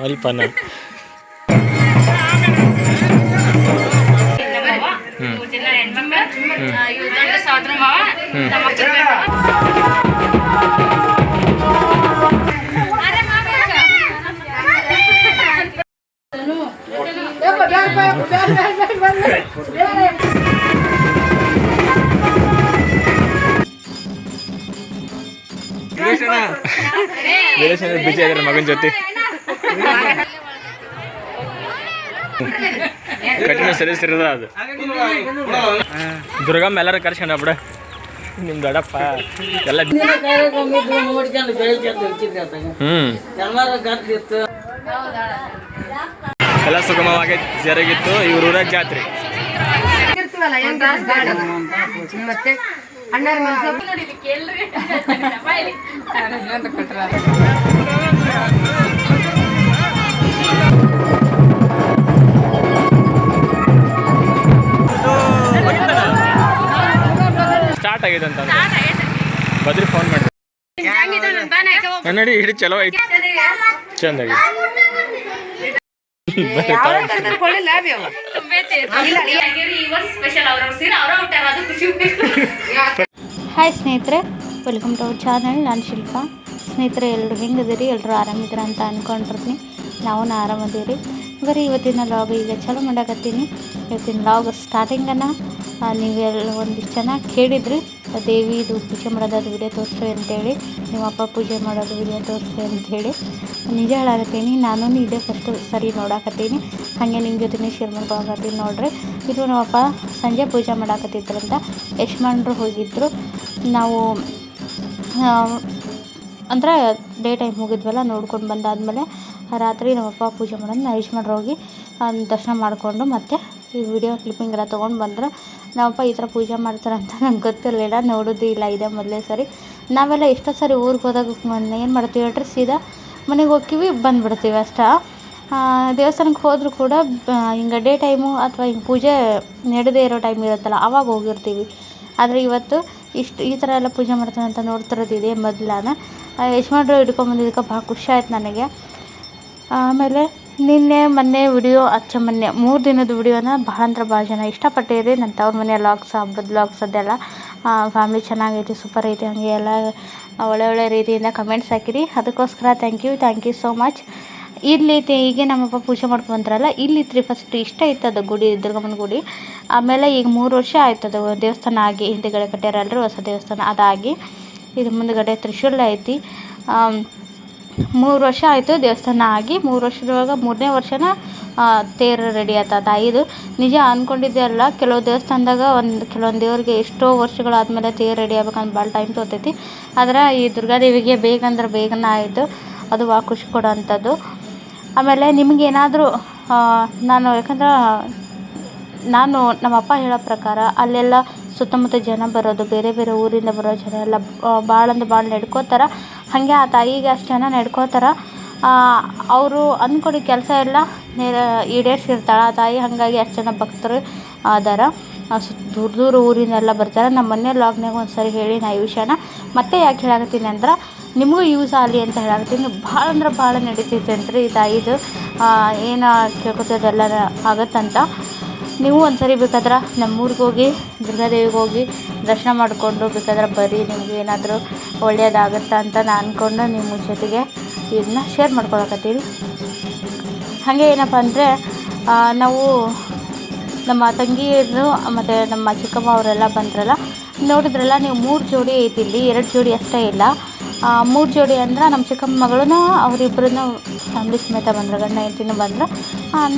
ಅಲ್ಪನ ಮೂರ್ ಜನ relation busy ಮಗನ ಜೊತೆ. ಕಠಿಣ ಸರಿ ಸರಿದ ಅದು. ದುರ್ಗಮ್ಮ ಎಲ್ಲರೂ ಕರ್ಸ್ಕೊಂಡ ಬಿಡ ನಿಮ್ ದೊಡ್ಡಪ್ಪ. ಎಲ್ಲ ಎಲ್ಲ ಸುಗಮವಾಗಿ ಜರುಗಿತ್ತು. ಇವ್ರ ಊರ ಜಾತ್ರೆ. ಮತ್ತೆ ಅಣ್ಣರ ಮನಸ್ಸು ಸ್ಟಾರ್ಟ್ ಆಗಿದೆ ಅಂತ ಬದ್ರಿ ಫೋನ್ ಮಾಡಿ. ಕನ್ನಡಿ ಹಿಡಿ ಚಲೋ ಐತಿ ಚಂದಾಗಿ ಸ್ಪೆಷಲ್ ಅವ್ರ ಸೀರೆ ಅವ್ರ ಹುಟ್ಟಾರ ಅದು ಹಾಯ್ ಸ್ನೇಹಿತರೆ. ವೆಲ್ಕಮ್ ಟು ಅವರ್ ಚಾನಲ್ ನಾನು ಶಿಲ್ಪಾ. ಸ್ನೇಹಿತರೆ ಎಲ್ಲರೂ ಹೆಂಗದಿರಿ ಎಲ್ಲರೂ ಆರಾಮಿದ್ರ ಅಂತ ಅಂದ್ಕೊಂಡಿರ್ತೀನಿ ನಾವು ಆರಾಮದೀವಿ ಬರೀ ಇವತ್ತಿನ ಲಾಗ್ ಈಗ ಚಲೋ ಮಾಡಾಕತ್ತೀನಿ. ಇವತ್ತಿನ ಲಾಗ್ ಸ್ಟಾರ್ಟಿಂಗನ್ನು ನೀವೆಲ್ಲ ಒಂದಿಷ್ಟು ಜನ ಕೇಳಿದ್ರಿ. ದೇವಿದು ಪೂಜೆ ಮಾಡೋದು ಅದು ವಿಡಿಯೋ ತೋರಿಸ್ರಿ ಅಂತೇಳಿ. ನಿಮ್ಮಪ್ಪ ಪೂಜೆ ಮಾಡೋದು ವಿಡಿಯೋ ತೋರಿಸ್ರಿ ಅಂಥೇಳಿ ನಿಜ ಹೇಳಾಕತ್ತೀನಿ ನಾನು ಇದೇ ಫಸ್ಟ್ ಸರಿ ನೋಡಾಕತ್ತೀನಿ. ಹಾಗೆ ನಿಮ್ಮ ಜೊತೆನೇ ಶೇರ್ ಮಾಡ್ಕೊಳಕತ್ತೀನಿ ನೋಡ್ರಿ. ಇದು ನಮ್ಮಪ್ಪ ಸಂಜೆ ಪೂಜೆ ಮಾಡಾಕತ್ತಿದ್ರಂತ. ಯಶ್ಮಂಡ್ರು ಹೋಗಿದ್ರು. ನಾವು ಅಂದ್ರೆ ಡೇ ಟೈಮ್ ಹೋಗಿದ್ವಲ್ಲ ನೋಡ್ಕೊಂಡು ಬಂದಾದಮೇಲೆ ರಾತ್ರಿ ನಮ್ಮಪ್ಪ ಪೂಜೆ ಮಾಡೋದು ನಾ ಯಶ್ಮಂಡ್ರು ಹೋಗಿ ದರ್ಶನ ಮಾಡಿಕೊಂಡು ಮತ್ತೆ ಈ ವಿಡಿಯೋ ಕ್ಲಿಪ್ಪಿಂಗ್ ಎಲ್ಲ ತೊಗೊಂಡು ಬಂದ್ರೆ. ನಮ್ಮಪ್ಪ ಈ ಥರ ಪೂಜೆ ಮಾಡ್ತಾರಂತ ನಂಗೆ ಗೊತ್ತಿರಲಿಲ್ಲ. ನೋಡೋದು ಇಲ್ಲ, ಇದೆ ಮೊದಲೇ ಸರಿ. ನಾವೆಲ್ಲ ಎಷ್ಟೋ ಸರಿ ಊರಿಗೆ ಹೋದಾಗ ಏನು ಮಾಡ್ತೀವಿ ಹೇಳ್ರಿ? ಸೀದಾ ಮನೆಗೆ ಹೋಗ್ತೀವಿ, ಬಂದುಬಿಡ್ತೀವಿ ಅಷ್ಟೇ. ದೇವಸ್ಥಾನಕ್ಕೆ ಹೋದರೂ ಕೂಡ ಹಿಂಗೆ ಡೇ ಟೈಮು ಅಥವಾ ಹಿಂಗೆ ಪೂಜೆ ನಡೆದೇ ಇರೋ ಟೈಮ್ ಇರುತ್ತಲ್ಲ, ಅವಾಗ ಹೋಗಿರ್ತೀವಿ. ಆದರೆ ಇವತ್ತು ಇಷ್ಟು, ಈ ಥರ ಎಲ್ಲ ಪೂಜೆ ಮಾಡ್ತಾನೆ ಅಂತ ನೋಡ್ತಿರೋದು ಇದೇ ಮೊದಲಾನ ಯಜಮಾನ್ರು ಹಿಡ್ಕೊಂಬಂದಿದ್ದಕ್ಕೆ ಭಾಳ ಖುಷಿ ಆಯ್ತು ನನಗೆ. ಆಮೇಲೆ ನಿನ್ನೆ, ಮೊನ್ನೆ ವಿಡಿಯೋ, ಅಚ್ಚ ಮೊನ್ನೆ, ಮೂರು ದಿನದ ವಿಡಿಯೋನ ಭಾಳ ಅಂದ್ರೆ ಭಾಳ ಜನ ಇಷ್ಟಪಟ್ಟಿದ್ರಿ ನನ್ನ ತವ್ರ ಮನೆ ಲಾಗ್ಸ್ ಹಬ್ಬದ ಲಾಗ್ಸ್ ಅದೆಲ್ಲ ಫ್ಯಾಮ್ಲಿ ಚೆನ್ನಾಗೈತಿ ಸೂಪರ್ ಐತಿ ಹಾಗೆ ಎಲ್ಲ, ಒಳ್ಳೆ ಒಳ್ಳೆ ರೀತಿಯಿಂದ ಕಮೆಂಟ್ಸ್ ಹಾಕಿರಿ. ಅದಕ್ಕೋಸ್ಕರ thank you thank you so much ಇಲ್ಲಿ ಈಗ ನಮ್ಮಪ್ಪ ಪೂಜೆ ಮಾಡ್ಕೊಂತಾರಲ್ಲ ಇಲ್ಲಿ ಇತ್ತು ಫಸ್ಟ್ ಇಷ್ಟ ಇತ್ತು ಅದು ಗುಡಿ, ದುರ್ಗಮ್ಮನ ಗುಡಿ? ಆಮೇಲೆ ಈಗ ಮೂರು ವರ್ಷ ಆಯ್ತು ಅದು ದೇವಸ್ಥಾನ ಆಗಿ, ಹಿಂದೆಗಡೆ ಕಟ್ಟ್ಯಾರಲ್ರಿ ಹೊಸ ದೇವಸ್ಥಾನ ಅದಾಗಿ. ಇದು ಮುಂದಗಡೆ ತ್ರಿಶೂಲ ಐತಿ. ಮೂರು ವರ್ಷ ಆಯಿತು ದೇವಸ್ಥಾನ ಆಗಿ, ಮೂರು ವರ್ಷದೊಳಗೆ ಮೂರನೇ ವರ್ಷನ ತೇರು ರೆಡಿ ಆಯ್ತದ ಐದು ನಿಜ ಅಂದ್ಕೊಂಡಿದ್ದೆ ಅಲ್ಲ, ಕೆಲವು ದೇವಸ್ಥಾನದಾಗ ಒಂದು, ಕೆಲವೊಂದು ದೇವ್ರಿಗೆ ಎಷ್ಟೋ ವರ್ಷಗಳಾದಮೇಲೆ ತೇರು ರೆಡಿ ಆಗ್ಬೇಕಂತ ಭಾಳ ಟೈಮ್ ತೊಗೊತೈತಿ ಆದ್ರೆ ಈ ದುರ್ಗಾದೇವಿಗೆ ಬೇಗ ಅಂದ್ರೆ ಬೇಗನೆ ಆಯಿತು, ಅದು ಭಾಳ ಖುಷಿ ಕೊಡೋ ಅಂಥದ್ದು ಆಮೇಲೆ ನಿಮಗೇನಾದರೂ ನಾನು ಯಾಕಂದ್ರೆ, ನಾನು ನಮ್ಮಪ್ಪ ಹೇಳೋ ಪ್ರಕಾರ ಅಲ್ಲೆಲ್ಲ ಸುತ್ತಮುತ್ತ ಜನ ಬರೋದು, ಬೇರೆ ಬೇರೆ ಊರಿಂದ ಬರೋ ಜನ ಎಲ್ಲ ಭಾಳ ಅಂದ್ರೆ ಭಾಳ ನಡ್ಕೋತಾರ. ಹಾಗೆ ಆ ತಾಯಿಗೆ ಅಷ್ಟು ಜನ ನಡ್ಕೋತಾರ. ಅವರು ಅಂದ್ಕೊಂಡಿದ್ದ ಕೆಲಸ ಎಲ್ಲ ನೇರ ಈಡೇರಿಸಿರ್ತಾಳೆ. ಆ ತಾಯಿ ಹಾಗಾಗಿ ಅಷ್ಟು ಜನ ಭಕ್ತರು ಅದಾರ. ದೂರ ದೂರ ದೂರ ಊರಿಂದೆಲ್ಲ ಬರ್ತಾರೆ. ನಮ್ಮ ಮನೆ ಲಾಗ್ನಾಗ ಒಂದು ಹೇಳಿ ನಾ ಈ ವಿಷಯನ ಮತ್ತೆ ಯಾಕೆ ಹೇಳಾಕತ್ತೀನಿ ಅಂದ್ರೆ, ನಿಮಗೂ ಯೂಸ್ ಆಗಲಿ ಅಂತ ಹೇಳಾಕತ್ತೀನಿ. ಭಾಳ ಅಂದ್ರೆ ಭಾಳ ನಡೀತೈತೆ ಅಂತ್ರಿ ಈ ತಾಯಿದು. ಏನು ಕೇಳ್ಕೊತದೆಲ್ಲ ಆಗತ್ತಂತ. ನೀವು ಒಂದು ಸರಿ ಬೇಕಾದ್ರೆ ನಮ್ಮೂರಿಗೆ ಹೋಗಿ, ದುರ್ಗಾದೇವಿಗೆ ಹೋಗಿ ದರ್ಶನ ಮಾಡಿಕೊಂಡು ಬೇಕಾದ್ರೆ ಬರೀ ನಿಮ್ಗೆ ಏನಾದರೂ ಒಳ್ಳೆಯದಾಗುತ್ತಾ ಅಂತ ನಾನು ಅಂದ್ಕೊಂಡು ನಿಮ್ಮ ಜೊತೆಗೆ ಇದನ್ನ ಶೇರ್ ಮಾಡ್ಕೊಳಕತ್ತೀವಿ. ಹಾಗೆ ಏನಪ್ಪ ಅಂದರೆ ನಾವು ನಮ್ಮ ತಂಗಿಯರು ಮತ್ತು ನಮ್ಮ ಚಿಕ್ಕಮ್ಮ ಅವರೆಲ್ಲ ಬಂದ್ರಲ್ಲ, ನೋಡಿದ್ರಲ್ಲ ನೀವು ಮೂರು ಜೋಡಿ ಐತಿ ಇಲ್ಲಿ, ಎರಡು ಜೋಡಿ ಅಷ್ಟೇ ಇಲ್ಲ. ಮೂರು ಜೋಡಿ ಅಂದ್ರೆ ನಮ್ಮ ಚಿಕ್ಕಮ್ಮ ಮಗಳೂ ಅವರಿಬ್ರೂ ಫ್ಯಾಮ್ಲಿ ಸಮೇತ ಬಂದ್ರು, ಗಂಡ ಹೆಂಡ್ತಿನೂ ಬಂದರು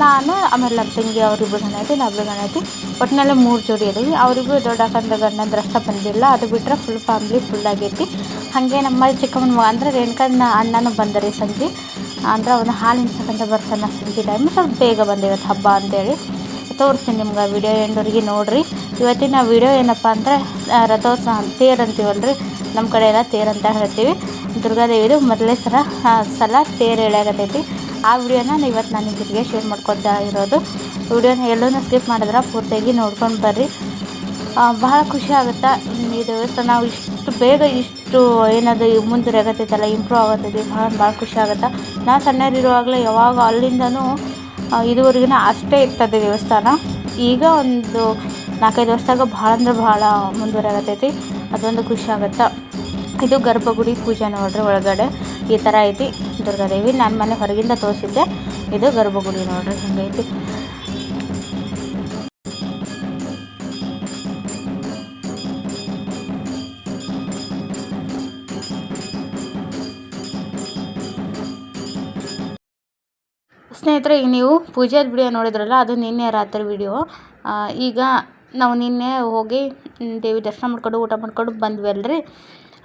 ನಾನು, ಆಮೇಲೆ ನಮ್ಮ ತಂಗಿ ಅವರಿಬ್ರು ಗಂಡ ಐತಿ ನಾವಿಬ್ರು ಗಂಡ ಐತಿ ಒಟ್ಟಿನಲ್ಲಿ ಮೂರು ಜೋಡಿ ಇದ್ದೀವಿ. ಅವರಿಗೂ ದೊಡ್ಡ ಅಕ್ಕಂದ ಗಂಡ ಅಷ್ಟ ಬಂದಿಲ್ಲ. ಅದು ಬಿಟ್ಟರೆ ಫುಲ್ ಫ್ಯಾಮ್ಲಿ ಫುಲ್ ಆಗೈತಿ. ಹಾಗೆ ನಮ್ಮ ಚಿಕ್ಕಮ್ಮನ ಮಗ ಅಂದರೆ ರೇಣುಕನ ಅಣ್ಣನೂ ಬಂದರಿ ಸಂಜೆ. ಅಂದ್ರೆ ಅವನು ಹಾಲು ಹಿಂಡ್ಸಕ್ಕಂತ ಬರ್ತಾನೆ ಸಂಜೆ ಟೈಮ್ ಸ್ವಲ್ಪ ಬೇಗ ಬಂದಿವತ್ತು ಹಬ್ಬ ಅಂತೇಳಿ. ತೋರಿಸ್ತೀನಿ ನಿಮ್ಗೆ ವಿಡಿಯೋ ಎಂಡೋರಿಗೆ ನೋಡಿರಿ. ಇವತ್ತಿನ ವಿಡಿಯೋ ಏನಪ್ಪ ಅಂದರೆ ರಥೋತ್ಸವ ತೇರು ಅಂತೀವಲ್ರಿ. ನಮ್ಮ ಕಡೆ ಎಲ್ಲ ತೇರು ಅಂತ ಹೇಳ್ತೀವಿ. ದುರ್ಗಾದೇವಿದು ಮೊದಲೇ ಸಲ ಸಲ ತೇರು ಎಳೆಯಾಗತೈತಿ ಆ ವಿಡಿಯೋನ ಇವತ್ತು ನಾನು ನಿಮಗೆ ಶೇರ್ ಮಾಡ್ಕೊತಾ ಇರೋದು. ವಿಡಿಯೋನ ಎಲ್ಲೂ ಸ್ಕಿಪ್ ಮಾಡಿದ್ರೆ ಪೂರ್ತಿಯಾಗಿ ನೋಡ್ಕೊಂಡು ಬರ್ರಿ. ಬಹಳ ಖುಷಿ ಆಗುತ್ತೆ? ಈ ದೇವಸ್ಥಾನ ಇಷ್ಟು ಬೇಗ ಇಷ್ಟು, ಏನದು ಮುಂದುವರೆಗತ್ತೈತಲ್ಲ ಇಂಪ್ರೂವ್ ಆಗತ್ತೈತಿ. ಭಾಳ ಭಾಳ ಖುಷಿ ಆಗುತ್ತೆ? ನಾನು ಸಣ್ಣರಿರುವಾಗಲೇ ಯಾವಾಗ ಅಲ್ಲಿಂದನೂ ಇದುವರೆಗೂ ಅಷ್ಟೇ ಇರ್ತದೆ ದೇವಸ್ಥಾನ. ಈಗ ಒಂದು ನಾಲ್ಕೈದು ವರ್ಷದಾಗ ಭಾಳ ಅಂದ್ರೆ ಭಾಳ ಮುಂದುವರೆಗತ್ತೈತಿ ಅದೊಂದು ಖುಷಿ ಆಗುತ್ತೆ. ಇದು ಗರ್ಭಗುಡಿ ಪೂಜೆ ನೋಡ್ರಿ ಒಳಗಡೆ. ಈ ಥರ ಐತಿ. ದುರ್ಗಾದೇವಿ ನಾನು ಮನೆ ಹೊರಗಿಂದ ತೋರಿಸಿದ್ದೆ. ಇದು ಗರ್ಭಗುಡಿ ನೋಡ್ರಿ ಹಿಂಗೈತಿ ಸ್ನೇಹಿತರೆ ಈಗ ನೀವು ಪೂಜಾದ ವಿಡಿಯೋ ನೋಡಿದ್ರಲ್ಲ, ಅದು ನಿನ್ನೆ ರಾತ್ರಿ ವಿಡಿಯೋ ಈಗ ನಾವು ನಿನ್ನೆ ಹೋಗಿ ದೇವಿ ದರ್ಶನ ಮಾಡ್ಕೊಂಡು, ಊಟ ಮಾಡ್ಕೊಂಡು ಬಂದ್ವಿ ಅಲ್ರಿ.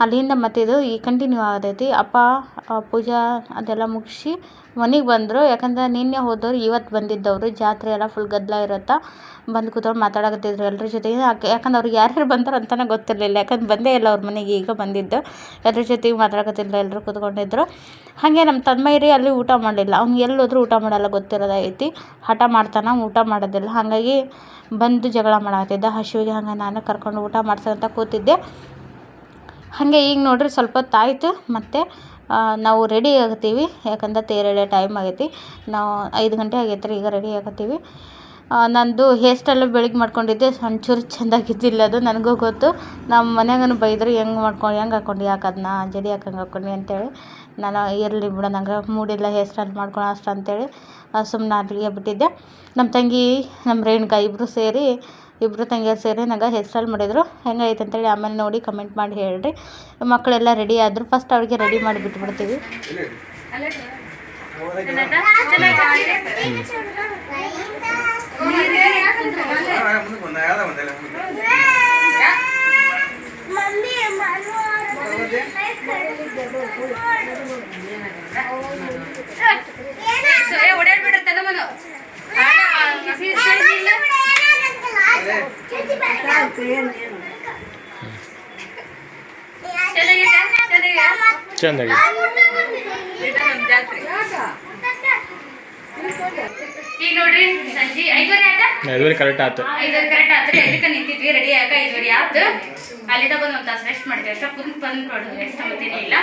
ಅಲ್ಲಿಂದ ಮತ್ತೆ ಇದು ಈ ಕಂಟಿನ್ಯೂ ಆಗತೈತಿ. ಅಪ್ಪ ಪೂಜಾ ಅದೆಲ್ಲ ಮುಗಿಸಿ ಮನೆಗೆ ಬಂದರು. ಯಾಕಂದ್ರೆ ನಿನ್ನೆ ಹೋದವ್ರು ಇವತ್ತು ಬಂದಿದ್ದವರು. ಜಾತ್ರೆ ಎಲ್ಲ ಫುಲ್ ಗದ್ದಲ ಇರುತ್ತೆ? ಬಂದು ಕೂತ್ಕೊಂಡು ಮಾತಾಡಕತ್ತಿದ್ರು ಎಲ್ಲರ ಜೊತೆಗೆ. ಯಾಕೆ ಯಾಕಂದ್ರೆ ಅವ್ರಿಗೆ ಯಾರ್ಯಾರು ಬಂದರು ಅಂತಲೇ ಗೊತ್ತಿರಲಿಲ್ಲ. ಯಾಕಂದ್ರೆ ಬಂದೇ ಇಲ್ಲ ಅವ್ರ ಮನೆಗೆ. ಈಗ ಬಂದಿದ್ದು. ಎಲ್ಲರ ಜೊತೆಗೆ ಮಾತಾಡಕತ್ತಿಲ್ಲ ಎಲ್ಲರೂ ಕೂತ್ಕೊಂಡಿದ್ರು. ಹಾಗೆ ನಮ್ಮ ತನ್ಮೈರಿ ಅಲ್ಲಿ ಊಟ ಮಾಡಲಿಲ್ಲ ಅವ್ನು ಎಲ್ಲೋದ್ರೂ ಊಟ ಮಾಡಲ್ಲ ಗೊತ್ತಿರೋದೈತಿ. ಹಠ ಮಾಡ್ತಾನೆ ಊಟ ಮಾಡೋದಿಲ್ಲ. ಹಾಗಾಗಿ ಬಂದು ಜಗಳ ಮಾಡಾಕತ್ತಿದ್ದ. ಹಸಿವಿಗೆ ಹಂಗೆ ನಾನು ಕರ್ಕೊಂಡು ಊಟ ಮಾಡ್ಸಂತ ಕೂತಿದ್ದೆ. ಹಾಗೆ ಈಗ ನೋಡ್ರಿ ಸ್ವಲ್ಪ ಹೊತ್ತು ಆಯಿತು ಮತ್ತು ನಾವು ರೆಡಿ ಆಗ್ತೀವಿ ಯಾಕಂದ್ರೆ ತೇರೆಳೆ ಟೈಮ್ ಆಗೈತಿ. ನಾವು ಐದು ಗಂಟೆ ಆಗೈತೆ ರೀ ಈಗ ರೆಡಿ ಆಗತ್ತೀವಿ. ನನ್ನದು ನಂದು ಹೇರ್ ಸ್ಟೈಲು ಬೆಳಿಗ್ಗೆ ಮಾಡ್ಕೊಂಡಿದ್ದೆ. ಒಂಚೂರು ಚೆಂದಾಗಿದ್ದಿಲ್ಲ ಅದು, ನನಗೂ ಗೊತ್ತು. ನಮ್ಮ ಮನ್ಯಾಗನು ಬೈದ್ರೆ, ಹೆಂಗೆ ಮಾಡ್ಕೊಂಡು ಹೆಂಗೆ ಹಾಕ್ಕೊಂಡು ಯಾಕೆ ಅದನ್ನ ಜಡಿ ಹಾಕಂಗೆ ಹಾಕ್ಕೊಂಡು ಅಂತೇಳಿ. ನಾನು, ಇರಲಿ ಬಿಡ, ನಂಗೆ ಮೂಡಿಲ್ಲ ಹೇರ್ ಸ್ಟೈಲ್ ಮಾಡ್ಕೊಳ ಅಷ್ಟು ಅಂತೇಳಿ ಸುಮ್ಮನೆ ಅಲ್ಲಿಗೆ ಬಿಟ್ಟಿದ್ದೆ. ನಮ್ಮ ತಂಗಿ, ನಮ್ಮ ರೇಣುಕಾ ಇಬ್ಬರು ಸೇರಿ ಇಬ್ಬರು ತಂಗಿಯರು ಸೇರಿ ನಂಗೆ ಹೇರ್ ಸ್ಟೈಲ್ ಮಾಡಿದರು. ಹೆಂಗೈತೆ ಅಂತೇಳಿ ಆಮೇಲೆ ನೋಡಿ ಕಮೆಂಟ್ ಮಾಡಿ ಹೇಳ್ರಿ. ಮಕ್ಕಳೆಲ್ಲ ರೆಡಿ ಆದರು. ಫಸ್ಟ್ ಅವ್ರಿಗೆ ರೆಡಿ ಮಾಡಿ ಬಿಟ್ಬಿಡ್ತೀವಿ. ಓಡಾಡ್ಬಿಡ್ರಿ ತಗೊಂಬಂದು ಚೆಂದಾಗಿ ಈಗ ನೋಡ್ರಿ ಸಂಜೆ ಐದುವರೆ ಆಯ್ತಾ? ಐದುವರೆ ಕರೆಕ್ಟ್ ಆಯ್ತು. ಐದುವರೆ ಕರೆಕ್ಟ್ ಆಯ್ತು ಐದಕ್ಕೆ ನಿಂತಿದ್ವಿ ರೆಡಿ ಆಗ ಐದುವರೆ ಆಯ್ತು. ಅಲ್ಲಿಂದ ಬಂದು ಒಂದು ತಾಸು ರೆಸ್ಟ್ ಮಾಡ್ತೀವಿ. ಅಷ್ಟೇ ಕುಂತ್ ಬಂದು ಕೊಡೋದು ರೆಸ್ಟ್ ಮತ್ತೇನೇ ಇಲ್ಲ.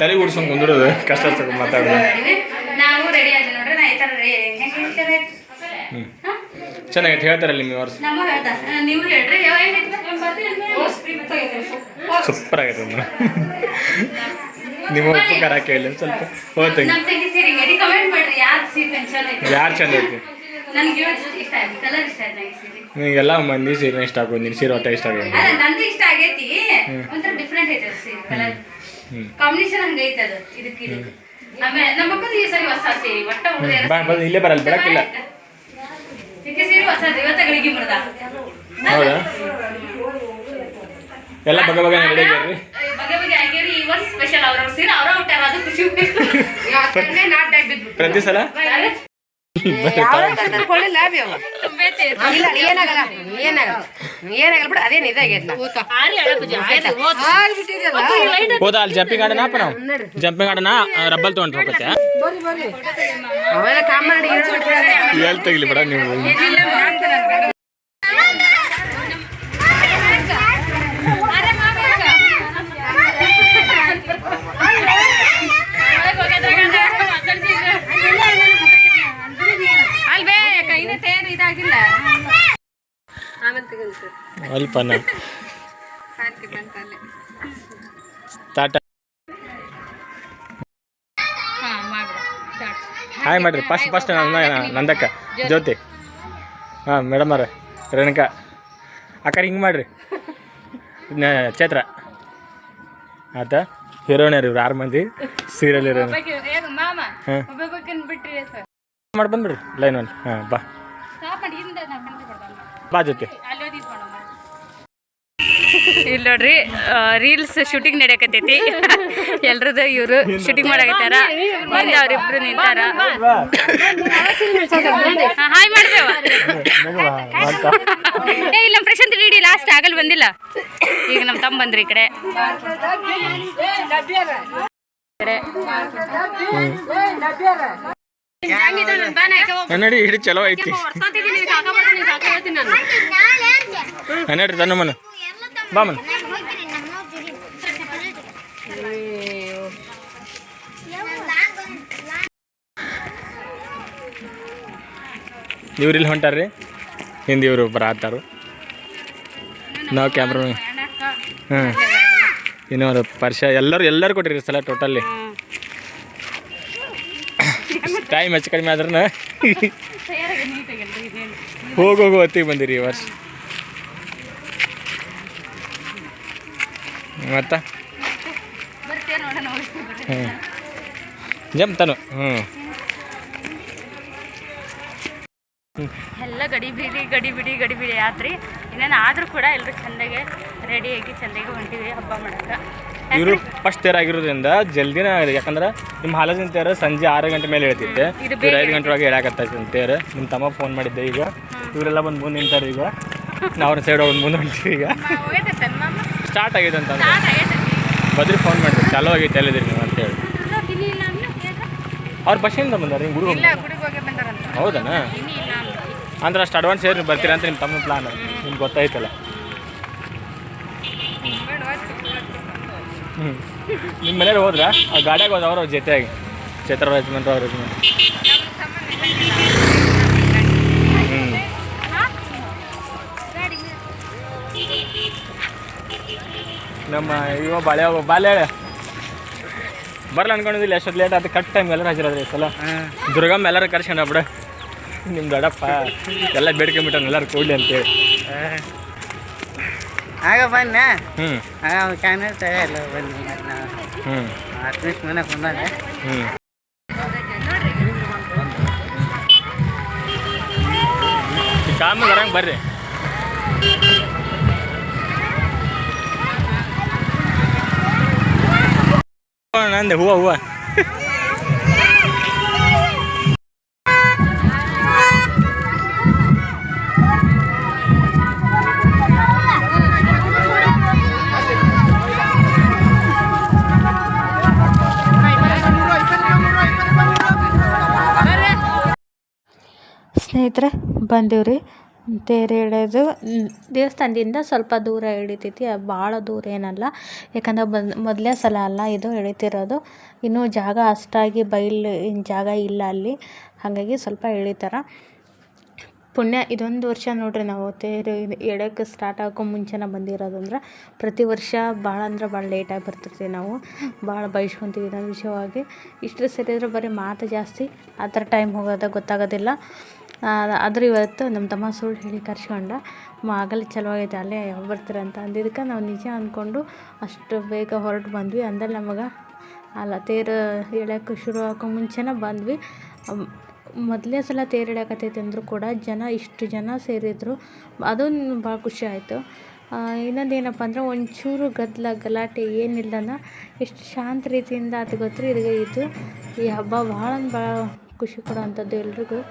ತಲೆ ಗುಡ್ಸ್ಕೊಂಡು ಕುಂದಿರೋದು ಕಷ್ಟ ಮಾತಾಡೋದು. ನಾವು ರೆಡಿ ಆದ್ವಿ ನೋಡ್ರಿ. ನಾ ಈ ಥರ ರೆಡಿ ಹೆಂಗೆ ಹೇಳ್ತಾರೆ? ಚೆನ್ನಾಗೈತೆ ಹೇಳ್ತಾರಲ್ಲ ನಿಮ್ಮ ಯಾವ ಸೂಪರ್ ಆಗೈತೆ ನಿಮ್ಮ ಉಪಕಾರ ಕೇಳಿ ಸ್ವಲ್ಪ ಓದ್ತೀನಿ ನಮ್ಮ ತಂಗಿ ಸೀರೆ ಕಮೆಂಟ್ ಮಾಡ್ರಿ? ಯಾರು ಚಂದ ಐತೆ. ಯಾರು ಚಂದ ಐತಿ? ನನಗೆ ಇಷ್ಟ ಆಯ್ತು. ಕಲರ್ ಇಷ್ಟ ಆಯ್ತು ನನಗೆ ಸೀರೆ. ನಿಮಗೆಲ್ಲ ಮಂದಿ ಸೀರೆ ಇಷ್ಟ ಆಗೋದು ನಿನ್ನ ಸೀರೆ ಒಟ್ಟ ಇಷ್ಟ ಆಗೋದು ಅಲ್ಲ ನಂದು ಇಷ್ಟ ಆಗೈತಿ. ಒಂಥರ ಡಿಫ್ರೆಂಟ್ ಐತೆ ಸೀರೆ ಕಲರ್ ಹ್ಞೂ ಕಾಂಬಿನೇಷನ್ ಹಂಗೈತೆ ಅದು ಇದಕ್ಕೆ ಇದಕ್ಕೆ. ಆಮೇಲೆ ನಮ್ಮ ಮಕ್ಕಳು ಈ ಸರಿ ಹೊಸ ಸೀರೆ ಒಟ್ಟ ಹುಡುಗಿಯರ ಇಲ್ಲೇ ಬರಲ್ಲ ಬೆಳಕಿಲ್ಲ ಇದಕ್ಕೆ ಸೀರೆ ಹೊಸ ಇವತ್ತ ಗಳಿಗೆ ಮುರ್ದ ಹೌದಾ? ಎಲ್ಲ ಬಗೆ ಬಗೆ ಖುಷಿ. ಪ್ರತಿ ಸಲ? ಕೊಳ್ಳಿಲ್ಲ ಅವು ಇಲ್ಲ ಏನಾಗಲ್ಲ ಏನಾಗಲ್ಲ ಏನಾಗಲ್ಲ ಬಿಡು ಅದೇನು ಇದಾಗೈತೆ ಆಗ್ಬಿಟ್ಟಿದೆಯಲ್ಲ ಹೋದ ಅಲ್ಲಿ ಜಂಪಿಂಗ್ ಆಡೋಣಪ್ಪ ನಾವು? ಜಂಪಿಂಗ್ ಆಡೋಣ ರಬ್ಬಲ್ ತೊಗೊಂಡು ಹೋಗುತ್ತೆ. ಅವೆಲ್ಲ ಬಿಡ ಎಲ್ಲಿ ತೆಗಿಲಿ ಬೇಡ ನೀವು. ಅಲ್ಪನ? ಹಾಯ್ ಮಾಡ್ರಿ ಫಸ್ಟ್ ಫಸ್ಟ್ ನಂದಕ್ಕ ಜ್ಯೋತಿ. ಹಾಂ ಮೇಡಮ್ ಅವ್ರೆ ರೇಣುಕಾ. ಅಕ್ಕ ಹಿಂಗೆ ಮಾಡ್ರಿ. ಚೇತ್ರ ಆತ ಹೀರೋಣ ಇವ್ರು ಆರು ಮಂದಿ ಸೀರಿಯಲ್ ಹೀರೋಯಿನ್ ಹಾಂ. ಒಬ್ಬೊಬ್ಬಕ್ಕನ್ ಬಿಟ್ರಿ ಸರ್. ಮಾಡಿ ಬಂದ್ಬಿಡ್ರಿ ಲೈನ್ ಒನ್. ಹಾಂ ಬಾ. ಕೊಡ್ತಾನೆ ಬಾ ಜೊತೆ ಅಲ್ಲಿ ಓದಿದ್ ನೋಡಮ್ಮ ಇಲ್ಲಿ ನೋಡ್ರಿ ರೀಲ್ಸ್ ಶೂಟಿಂಗ್ ನಡೆಯಕತ್ತೈತಿ. ಎಲ್ರದ್ದು ಇವರು ಶೂಟಿಂಗ್ ಮಾಡಕತ್ತಾರ. ಮುಂದೆ ಅವ್ರಿಬ್ರು ನಿಂತಾರ. ಹಾಯ್ ಮಾಡ್ದೇವ ಏ ಇಲ್ಲ ಪ್ರಶಾಂತ್ ಇಡಿ ಲಾಸ್ಟ್ ಆಗಲ್ ಬಂದಿಲ್ಲ. ಈಗ ನಮ್ಮ ತಮ್ಮ ಬಂದ್ರಿ ಈ ಕಡೆ. ಈ ಕಡೆ. ನೋಡಿ ಹಿಡಿ ಚಲೋ ಐತಿ. ಕನ್ನಡಿ ತನ್ನ ಮನ. ಬಾ ಮನ. ಇವ್ರು ಇಲ್ಲಿ ಹೊಂಟಾರ್ರಿ. ಹಿಂದೆ ಇವರು ಬರತ್ತಾರು ನಾವು ಕ್ಯಾಮ್ರಾ ಹಾಂ ಇನ್ನೊಂದು ಪರ್ಷ. ಎಲ್ಲರೂ ಎಲ್ಲರೂ ಕೊಟ್ಟಿರಿ ಸಲ ಟೋಟಲ್ಲಿ ಟೈಮ್ ಹೆಚ್ಚು ಕಡಿಮೆ ಆದ್ರೂ ಹೋಗಿ ಹೋಗು ಹೊತ್ತಿಗೆ ಬಂದಿರಿ ಈ ವರ್ಷ. ಮತ್ತ? ಹ್ಞೂ ಜಂಪ್ ತಾನು. ಹ್ಞೂ ಎಲ್ಲ ಗಡಿ ಬಿಡಿ ಗಡಿ ಬಿಡಿ ಗಡಿ ಬಿಡಿ ಆತ್ರಿ. ಇನ್ನೇನು ಆದರೂ ಕೂಡ ಎಲ್ಲರೂ ಚಂದಾಗೆ ರೆಡಿಯಾಗಿ ಚಂದಾಗಿ ಹೊಂಟಿವಿ ಹಬ್ಬ ಮಾಡಕ್ಕೆ. ಇವರು ಫಸ್ಟ್ ತೇರ್ ಆಗಿರೋದ್ರಿಂದ ಜಲ್ದಿನ ಆಗಿದೆ ಯಾಕಂದ್ರೆ ನಿಮ್ಮ ಹಾಲಜಿನ ತೇರು ಸಂಜೆ ಆರು ಗಂಟೆ ಮೇಲೆ ಹೇಳ್ತಿದ್ದೆ. ಇವ್ರು ಐದು ಗಂಟೆ ಒಳಗೆ ಹೇಳಕತ್ತೈತೆ ತೇರು ನಿಮ್ಮ ತಮ್ಮ ಫೋನ್ ಮಾಡಿದ್ದೆ ಈಗ. ಇವರೆಲ್ಲ ಬಂದು ಮುಂದೆ ನಿಂತಾರೆ ಈಗ. ನಾವು ಸೈಡ್ ಹೋಗಿ ಮುಂದೆ ನಿಂತೀವಿ ಈಗ. ಸ್ಟಾರ್ಟ್ ಆಗಿದೆ ಅಂತ ಬದ್ರಿ ಫೋನ್ ಮಾಡಿದ್ರು ಚಾಲೂ ಆಗೈತೆ ಎಲ್ಲಿದ್ದೀರಿ ನೀವು ಅಂತೇಳಿ ಅವ್ರು ಬಸ್ಸಿಂದ ಬಂದಾರೆ ಹಿಂಗೆ ಗುರು ಅಂದ್ರಿ. ಅಂದ್ರೆ ಅಷ್ಟು ಅಡ್ವಾನ್ಸ್ ಹೇಳಿ ಬರ್ತೀರಾ ಅಂತ ನಿಮ್ಮ ತಮ್ಮ ಪ್ಲಾನ್ ನಿಮ್ಗೆ ಗೊತ್ತಾಯ್ತಲ್ಲ. ಹ್ಞೂ ನಿಮ್ಮ ಮನೆಯವ್ರು ಹೋದ್ರಾ? ಆ ಗಾಡಿಯಾಗ ಹೋದ ಅವ್ರ ಜೊತೆಯಾಗಿ. ಚೈತ್ರ ಯಜಮಾನ್ರ ಅವ್ರ ಯಜಮಾನ್ ಹ್ಞೂ ನಮ್ಮ ಇವ ಬಾಳೆ ಬಾಳೆ ಬರಲ್ಲ ಅನ್ಕೊಂಡಿದ್ದಿಲ್ಲ ಎಷ್ಟೊತ್ತು ಲೇಟ್ ಆಯ್ತು ಕಟ್ ಟೈಮ್ ಎಲ್ಲರೂ ಹಾಜರಾದ್ರಿ ಈ ಸಲ. ದುರ್ಗಮ್ಮ ಎಲ್ಲರೂ ಕರ್ಸ್ಕೊಂಡ ಬಿಡ ನಿಮ್ಮ ದೊಡ್ಡಪ್ಪ ಎಲ್ಲ ಬೇಡ್ಕೊಂಬಿಟ್ಟಾನ ಎಲ್ಲರೂ ಕೂಡಲಿ ಅಂತೇಳಿ. ಆಗ ಬನ್ನ. ಹ್ಞೂ ಆಗ ಅವ್ನು ಕ್ಯಾನೆಟ್ ಎಲ್ಲ ಬನ್ನಿ. ನಾವು ಹ್ಞೂ ಅಟ್ಲೀಸ್ಟ್ ಮನೆ ಬಂದಾಗ ಹ್ಞೂ ಕಾಮ ಬರಂಗೆ ಬರ್ರಿ. ನಂದೆ ಹೂವ ಹೂವ. ಸ್ನೇಹಿತರೆ ರೀ ತೇರು ಎಳೆದು ಮ್, ದೇವಸ್ಥಾನದಿಂದ ಸ್ವಲ್ಪ ದೂರ ಎಳಿತೈತಿ ಭಾಳ ದೂರ ಏನಲ್ಲ. ಯಾಕಂದ್ರೆ ಬಂದು ಮೊದಲೇ ಸಲ ಅಲ್ಲ ಇದು ಎಳಿತಿರೋದು ಇನ್ನೂ ಜಾಗ ಅಷ್ಟಾಗಿ ಬೈಲು ಜಾಗ ಇಲ್ಲ ಅಲ್ಲಿ. ಹಾಗಾಗಿ ಸ್ವಲ್ಪ ಎಳಿತಾರೆ ಪುಣ್ಯ ಇದೊಂದು ವರ್ಷ ನೋಡ್ರಿ ನಾವು. ತೇರು ಎಳೆಯೋಕ್ಕೆ ಸ್ಟಾರ್ಟ್ ಆಗೋ ಮುಂಚೆನೇ ಬಂದಿರೋದಂದ್ರೆ ಪ್ರತಿ ವರ್ಷ ಭಾಳ ಅಂದ್ರೆ ಭಾಳ ಲೇಟಾಗಿ ಬರ್ತಿರ್ತೀವಿ ನಾವು. ಭಾಳ ಬಯಸ್ಕೊತೀವಿ ಇದೊಂದು ವಿಷಯವಾಗಿ. ಇಷ್ಟು ಸೇರಿದ್ರೆ ಬರೀ ಮಾತು ಜಾಸ್ತಿ. ಆ ಥರ ಟೈಮ್ ಹೋಗೋದು ಗೊತ್ತಾಗೋದಿಲ್ಲ. ಆದ್ರೆ ಇವತ್ತು ನಮ್ಮ ತಮ್ಮ ಸುಳ್ಳು ಹೇಳಿ ಕರ್ಸ್ಕೊಂಡ ಆಗಲೇ ಚಲೋ ಆಗೈತೆ ಅಲ್ಲೇ ಯಾವಾಗ ಬರ್ತೀರ ಅಂತ ಅಂದಿದ್ದಕ್ಕೆ ನಾವು ನಿಜ ಅಂದ್ಕೊಂಡು ಅಷ್ಟು ಬೇಗ ಹೊರಟು ಬಂದ್ವಿ. ಅಂದಲ್ಲಿ ನಮಗೆ ಅಲ್ಲ ತೇರು ಎಳ್ಯಕ್ಕೆ ಶುರು ಆಗೋ ಮುಂಚೆನೇ ಬಂದ್ವಿ. ಮೊದಲೇ ಸಲ ತೇರು ಎಳ್ಯಾಕತ್ತೈತೆ ಅಂದರೂ ಕೂಡ ಜನ, ಇಷ್ಟು ಜನ ಸೇರಿದ್ರು. ಅದೊಂದು ಭಾಳ ಖುಷಿ ಆಯಿತು. ಇನ್ನೊಂದು ಏನಪ್ಪ ಅಂದ್ರೆ ಒಂಚೂರು ಗದ್ದಲ ಗಲಾಟೆ ಏನಿಲ್ಲನ, ಎಷ್ಟು ಶಾಂತ ರೀತಿಯಿಂದ ಅದು ಗೊತ್ತು ಇದು ಈ ಹಬ್ಬ ಭಾಳ ಭಾಳ ಖುಷಿ ಕೊಡುವಂಥದ್ದು ಎಲ್ರಿಗೂ.